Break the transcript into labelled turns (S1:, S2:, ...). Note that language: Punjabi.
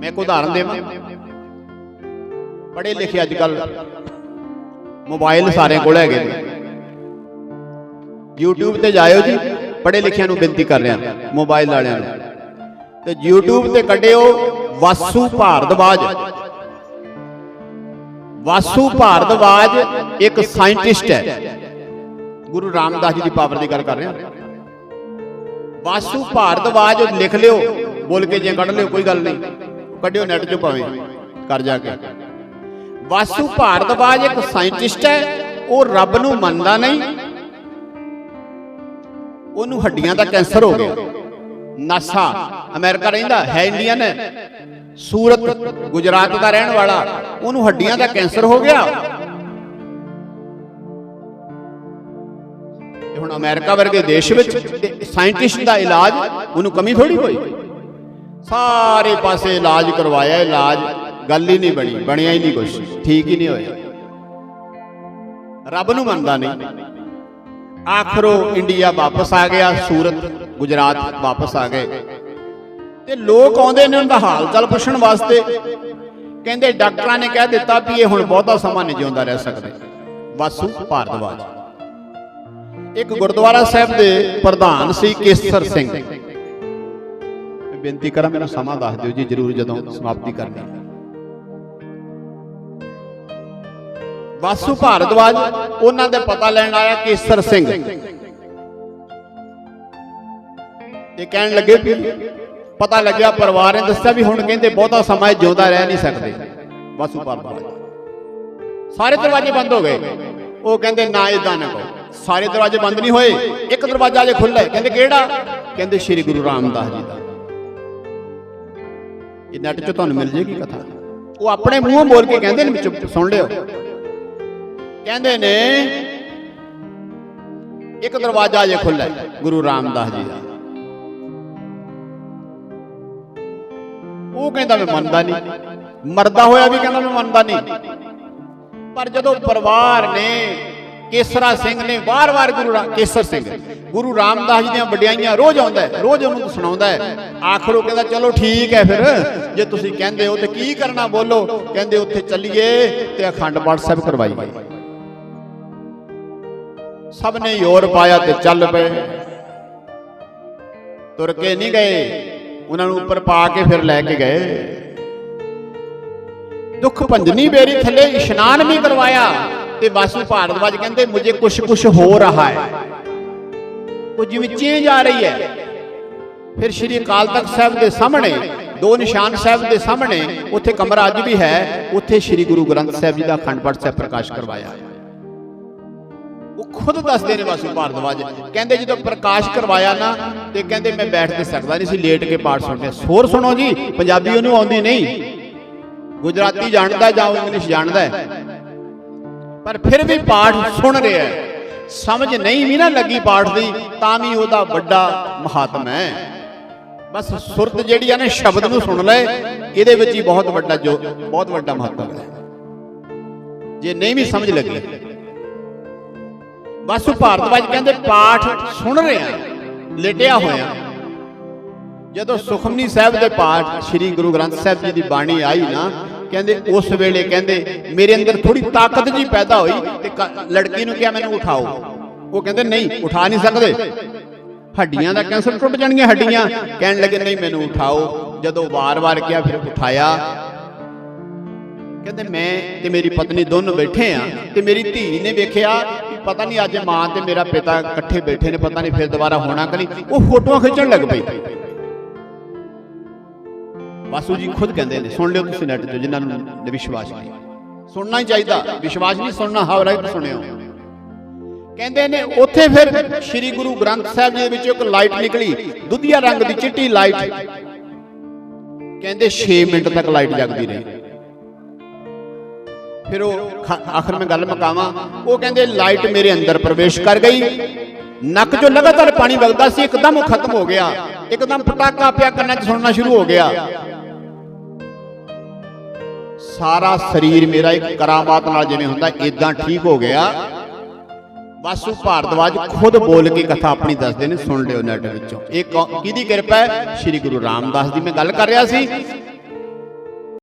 S1: ਮੈਂ ਇੱਕ ਉਦਾਹਰਨ ਦੇਵਾਂ। ਪੜ੍ਹੇ ਲਿਖੇ ਅੱਜ ਕੱਲ ਮੋਬਾਈਲ ਸਾਰਿਆਂ ਕੋਲ ਹੈਗੇ ਨੇ। YouTube ਤੇ ਜਾਇਓ ਜੀ ਪੜ੍ਹੇ ਲਿਖਿਆਂ ਨੂੰ ਬੇਨਤੀ ਕਰ ਰਿਹਾ। ਮੋਬਾਈਲ ਵਾਲਿਆਂ ਨੂੰ। ਤੇ YouTube ਤੇ ਕੱਢਿਓ ਵਾਸੂ ਭਾਰਦਵਾਜ। ਵਾਸੂ ਭਾਰਦਵਾਜ ਇੱਕ ਸਾਇੰਟਿਸਟ ਹੈ। ਗੁਰੂ ਰਾਮਦਾਸ ਜੀ ਦੀ ਪਾਵਰ ਦੀ ਗੱਲ ਕਰ ਰਿਹਾ। ਵਾਸੂ ਭਾਰਦਵਾਜ ਲਿਖ ਲਿਓ ਬੋਲ ਕੇ ਜੇ ਕੱਢ ਲਿਓ ਕੋਈ ਗੱਲ ਨਹੀਂ। ਕੱਢਿਓ ਨੈਟ 'ਚੋਂ ਭਾਵੇਂ। ਕਰ ਜਾ ਕੇ। ਵਾਸੂ ਭਾਰਦਵਾਜ ਇੱਕ ਸਾਇੰਟਿਸਟ ਹੈ। ਉਹ ਰੱਬ ਨੂੰ ਮੰਨਦਾ ਨਹੀਂ। ਉਹਨੂੰ ਹੱਡੀਆਂ ਦਾ ਕੈਂਸਰ ਹੋ ਗਿਆ। ਨਾਸਾ ਅਮਰੀਕਾ ਰਹਿੰਦਾ ਹੈ ਇੰਡੀਅਨ ਹੈ। ਸੂਰਤ ਗੁਜਰਾਤ ਦਾ ਰਹਿਣ ਵਾਲਾ। ਉਹਨੂੰ ਹੱਡੀਆਂ ਦਾ ਕੈਂਸਰ ਹੋ ਗਿਆ। ਹੁਣ ਅਮਰੀਕਾ ਵਰਗੇ ਦੇਸ਼ ਵਿੱਚ ਸਾਇੰਟਿਸਟ ਦਾ ਇਲਾਜ ਉਹਨੂੰ ਕਮੀ ਥੋੜੀ ਹੋਈ। ਸਾਰੇ ਪਾਸੇ ਇਲਾਜ ਕਰਵਾਇਆ, ਇਲਾਜ ਗੱਲ ਹੀ ਨਹੀਂ ਬਣੀ, ਬਣਿਆ ਹੀ ਨਹੀਂ ਕੁਝ ਠੀਕ ਹੀ ਨਹੀਂ ਹੋਇਆ। ਰੱਬ ਨੂੰ ਮੰਨਦਾ ਨਹੀਂ। ਆਖਰੋ ਇੰਡੀਆ ਵਾਪਸ ਆ ਗਿਆ, ਸੂਰਤ ਗੁਜਰਾਤ ਵਾਪਸ ਆ ਗਏ। ਤੇ ਲੋਕ ਆਉਂਦੇ ਨੇ, ਉਹਨਾਂ ਦਾ ਹਾਲ ਚਾਲ ਪੁੱਛਣ ਵਾਸਤੇ। ਕਹਿੰਦੇ ਡਾਕਟਰਾਂ ਨੇ ਕਹਿ ਦਿੱਤਾ ਵੀ ਇਹ ਹੁਣ ਬਹੁਤਾ ਸਮਾਂ ਨਹੀਂ ਜਿਉਂਦਾ ਰਹਿ ਸਕਦੇ। ਵਾਸੂ ਭਾਰਦਵਾਜ। ਇੱਕ ਗੁਰਦੁਆਰਾ ਸਾਹਿਬ ਦੇ ਪ੍ਰਧਾਨ ਸੀ ਕੇਸਰ ਸਿੰਘ। ਮੈਂ ਬੇਨਤੀ ਕਰਾਂ, ਮੈਨੂੰ ਸਮਾਂ ਦੱਸ ਦਿਓ ਜੀ, ਜਰੂਰ ਜਦੋਂ ਸਮਾਪਤੀ ਕਰਨੀ ਵਾਸੂ ਭਾਰਦਵਾਜ, ਉਹਨਾਂ ਦੇ ਪਤਾ ਲੈਣ ਆਇਆ ਕੇਸਰ ਸਿੰਘ। ਇਹ ਕਹਿਣ ਲੱਗੇ ਵੀ ਪਤਾ ਲੱਗਿਆ ਪਰਿਵਾਰ ਨੇ ਦੱਸਿਆ ਵੀ ਹੁਣ ਕਹਿੰਦੇ ਬਹੁਤਾ ਸਮਾਂ ਜਿਉਂਦਾ ਰਹਿ ਨਹੀਂ ਸਕਦੇ। ਵਾਸੂ ਭਾਰਦਵਾਜ, ਸਾਰੇ ਦਰਵਾਜ਼ੇ ਬੰਦ ਹੋ ਗਏ। ਉਹ ਕਹਿੰਦੇ ਨਾ ਇਦਾਂ ਨਾ ਕਹੋ ਸਾਰੇ ਦਰਵਾਜ਼ੇ ਬੰਦ ਨਹੀਂ ਹੋਏ। ਇੱਕ ਦਰਵਾਜ਼ਾ ਜੇ ਖੁੱਲ੍ਹਾ ਹੈ। ਕਹਿੰਦੇ ਕਿਹੜਾ? ਕਹਿੰਦੇ ਸ੍ਰੀ ਗੁਰੂ ਰਾਮਦਾਸ ਜੀ ਦਾ। ਇਹ ਨੈਟ 'ਚ ਤੁਹਾਨੂੰ ਮਿਲ ਜੇਗੀ ਕਥਾ। ਉਹ ਆਪਣੇ ਮੂੰਹੋਂ ਬੋਲ ਕੇ ਕਹਿੰਦੇ ਨੇ ਚੁੱਪ ਸੁਣ ਲਿਓ। ਕਹਿੰਦੇ ਨੇ ਇੱਕ ਦਰਵਾਜ਼ਾ ਅਜੇ ਖੁੱਲ੍ਹਾ ਹੈ ਗੁਰੂ ਰਾਮਦਾਸ ਜੀ ਦਾ। ਉਹ ਕਹਿੰਦਾ ਮੈਂ ਮੰਨਦਾ ਨਹੀਂ। ਮਰਦਾ ਹੋਇਆ ਵੀ ਕਹਿੰਦਾ ਮੈਂ ਮੰਨਦਾ ਨਹੀਂ। ਪਰ ਜਦੋਂ ਪਰਿਵਾਰ ਨੇ ਕੇਸਰਾ ਸਿੰਘ ਨੇ ਵਾਰ-ਵਾਰ ਗੁਰੂ ਕੇਸਰ ਸਿੰਘ ਗੁਰੂ ਰਾਮਦਾਸ ਜੀ ਦੀਆਂ ਵਡਿਆਈਆਂ ਰੋਜ਼ ਆਉਂਦਾ ਹੈ, ਰੋਜ਼ ਉਹਨੂੰ ਸੁਣਾਉਂਦਾ ਹੈ। ਆਖਰ ਉਹ ਕਹਿੰਦਾ, ਚਲੋ ਠੀਕ ਹੈ ਫਿਰ। ਜੇ ਤੁਸੀਂ ਕਹਿੰਦੇ ਹੋ ਤੇ ਕੀ ਕਰਨਾ ਬੋਲੋ? ਕਹਿੰਦੇ, ਉੱਥੇ ਚੱਲੀਏ ਤੇ ਅਖੰਡ ਪਾਠ ਸਾਹਿਬ ਕਰਵਾਈਏ। ਸਭ ਨੇ ਯੋਰ ਪਾਇਆ ਤੇ ਚੱਲ ਪਏ। ਤੁਰ ਕੇ ਨਹੀਂ ਗਏ। ਉਹਨਾਂ ਨੂੰ ਉੱਪਰ ਪਾ ਕੇ ਫਿਰ ਲੈ ਕੇ ਗਏ। ਦੁੱਖ ਭੰਜਨੀ ਬੇਰੀ ਥੱਲੇ ਇਸ਼ਨਾਨ ਵੀ ਕਰਵਾਇਆ। ਤੇ ਵਾਸੂ ਭਾਰਦਵਾਜ ਕਹਿੰਦੇ, ਮੁਝੇ ਕੁਛ ਕੁਛ ਹੋ ਰਹਾ ਹੈ। ਕੁਝ ਵਿੱਚ ਚੇਂਜ ਆ ਰਹੀ ਹੈ। ਫਿਰ ਸ਼੍ਰੀ ਅਕਾਲ ਤਖਤ ਸਾਹਿਬ ਦੇ ਸਾਹਮਣੇ, ਦੋ ਨਿਸ਼ਾਨ ਸਾਹਿਬ ਦੇ ਸਾਹਮਣੇ, ਉੱਥੇ ਕਮਰਾ ਅੱਜ ਵੀ ਹੈ। ਉੱਥੇ ਸ਼੍ਰੀ ਗੁਰੂ ਗ੍ਰੰਥ ਸਾਹਿਬ ਜੀ ਦਾ ਅਖੰਡ ਪਾਠ ਸਾਹਿਬ ਪ੍ਰਕਾਸ਼ ਕਰਵਾਇਆ। ਉਹ ਖੁਦ ਦੱਸਦੇ ਨੇ ਵਾਸੂ ਭਾਰਦਵਾਜ ਕਹਿੰਦੇ ਜਦੋਂ ਪ੍ਰਕਾਸ਼ ਕਰਵਾਇਆ ਨਾ, ਤੇ ਕਹਿੰਦੇ, ਮੈਂ ਬੈਠ ਕੇ ਸਕਦਾ ਨਹੀਂ ਸੀ, ਲੇਟ ਕੇ ਪਾਠ ਸੁਣਦੇ ਸੋਰ ਸੁਣੋ ਜੀ, ਪੰਜਾਬੀ ਉਹਨੂੰ ਆਉਂਦੀ ਨਹੀਂ। ਗੁਜਰਾਤੀ ਜਾਣਦਾ ਜਾਂ ਇੰਗਲਿਸ਼ ਜਾਣਦਾ ਹੈ। ਪਰ ਫਿਰ ਵੀ ਪਾਠ ਸੁਣ ਰਿਹਾ ਹੈ। ਸਮਝ ਨਹੀਂ ਵੀ ਨਾ ਲੱਗੀ ਪਾਠ ਦੀ, ਤਾਂ ਵੀ ਉਹਦਾ ਵੱਡਾ ਮਹਾਤਮ ਹੈ। ਬਸ ਸੁਰਤ ਜਿਹੜੀ ਆ ਨਾ, ਸ਼ਬਦ ਨੂੰ ਸੁਣ ਲੈ, ਇਹਦੇ ਵਿੱਚ ਹੀ ਬਹੁਤ ਵੱਡਾ ਜੋ, ਬਹੁਤ ਵੱਡਾ ਮਹੱਤਵ ਹੈ। ਜੇ ਨਹੀਂ ਵੀ ਸਮਝ ਲੱਗੀ, ਬਸ ਉਹ ਭਾਰਤਵਾਜ ਕਹਿੰਦੇ ਪਾਠ ਸੁਣ ਰਿਹਾ, ਲੇਟਿਆ ਹੋਇਆ। ਜਦੋਂ ਸੁਖਮਨੀ ਸਾਹਿਬ ਦੇ ਪਾਠ, ਸ੍ਰੀ ਗੁਰੂ ਗ੍ਰੰਥ ਸਾਹਿਬ ਜੀ ਦੀ ਬਾਣੀ ਆਈ ਨਾ ਕਹਿੰਦੇ, ਉਸ ਵੇਲੇ ਕਹਿੰਦੇ, ਮੇਰੇ ਅੰਦਰ ਥੋੜੀ ਤਾਕਤ ਜੀ ਪੈਦਾ ਹੋਈ ਤੇ ਲੜਕੀ ਨੂੰ ਕਿਹਾ, ਮੈਨੂੰ ਉਠਾਓ। ਉਹ ਕਹਿੰਦੇ, ਨਹੀਂ, ਉਠਾ ਨਹੀਂ ਸਕਦੇ। ਹੱਡੀਆਂ ਦਾ ਕੈਂਸਰ ਟੁੱਟ ਜਾਣਗੀਆਂ ਹੱਡੀਆਂ। ਕਹਿਣ ਲੱਗੇ, ਨਹੀਂ, ਮੈਨੂੰ ਉਠਾਓ। ਜਦੋਂ ਵਾਰ-ਵਾਰ ਕਿਹਾ, ਫਿਰ ਉਠਾਇਆ। ਕਹਿੰਦੇ, ਮੈਂ ਤੇ ਮੇਰੀ ਪਤਨੀ ਦੋਨੋਂ ਬੈਠੇ ਆ ਤੇ ਮੇਰੀ ਧੀ ਨੇ ਵੇਖਿਆ ਵੀ ਪਤਾ ਨਹੀਂ ਅੱਜ ਮਾਂ ਤੇ ਮੇਰਾ ਪਿਤਾ ਇਕੱਠੇ ਬੈਠੇ ਨੇ, ਪਤਾ ਨਹੀਂ ਫਿਰ ਦੁਬਾਰਾ ਹੋਣਾ ਕਿ ਨਹੀਂ। ਉਹ ਫੋਟੋਆਂ ਖਿੱਚਣ ਲੱਗ ਪਈ। ਵਾਸੂ ਜੀ ਖੁਦ ਕਹਿੰਦੇ ਨੇ, ਸੁਣ ਲਿਓ ਤੁਸੀਂ ਨੈਟ 'ਤੇ ਜਿਨ੍ਹਾਂ ਨੂੰ ਵਿਸ਼ਵਾਸ ਨਹੀਂ। ਸੁਣਨਾ ਹੀ ਚਾਹੀਦਾ, ਵਿਸ਼ਵਾਸ ਨਹੀਂ ਸੁਣਨਾ ਹਾਵਰਾ ਹੀ ਸੁਣਿਓ। ਕਹਿੰਦੇ ਨੇ, ਉੱਥੇ ਫਿਰ ਸ੍ਰੀ ਗੁਰੂ ਗ੍ਰੰਥ ਸਾਹਿਬ ਜੀ ਦੇ ਵਿੱਚੋਂ ਇੱਕ ਲਾਈਟ ਨਿਕਲੀ, ਦੁਧੀਆ ਰੰਗ ਦੀ ਚਿੱਟੀ ਲਾਈਟ ਕਹਿੰਦੇ 6 ਮਿੰਟ ਤੱਕ ਲਾਈਟ ਜਗਦੀ ਰਹੀ। ਫਿਰ ਉਹ ਖ- ਆਖਰ ਮੈਂ ਗੱਲ ਮਕਾਵਾਂ, ਉਹ ਕਹਿੰਦੇ ਲਾਈਟ ਮੇਰੇ ਅੰਦਰ ਪ੍ਰਵੇਸ਼ ਕਰ ਗਈ। ਨੱਕ ਚੋਂ ਲਗਾਤਾਰ ਪਾਣੀ ਵਗਦਾ ਸੀ, ਇੱਕਦਮ ਉਹ ਖਤਮ ਹੋ ਗਿਆ। ਇੱਕਦਮ ਪਟਾਕਾ ਪਿਆ, ਕੰਨਾਂ 'ਚ ਸੁਣਨਾ ਸ਼ੁਰੂ ਹੋ ਗਿਆ। ਸਾਰਾ ਸਰੀਰ ਮੇਰਾ ਇੱਕ ਕਰਾਮਾਤ ਨਾਲ ਜਿਵੇਂ ਹੁੰਦਾ ਇਦਾਂ ਠੀਕ ਹੋ ਗਿਆ। ਵਾਸੂ ਭਾਰਦਵਾਜ ਖੁਦ ਬੋਲ ਕੇ ਕਥਾ ਆਪਣੀ ਦੱਸਦੇ ਨੇ, ਸੁਣ ਲਿਓ ਨੈਟ ਵਿੱਚੋਂ। ਇਹ ਕੌ- ਕਿਹਦੀ ਕਿਰਪਾ ਹੈ? ਸ਼੍ਰੀ ਗੁਰੂ ਰਾਮਦਾਸ ਦੀ। ਮੈਂ ਗੱਲ ਕਰ ਰਿਹਾ ਸੀ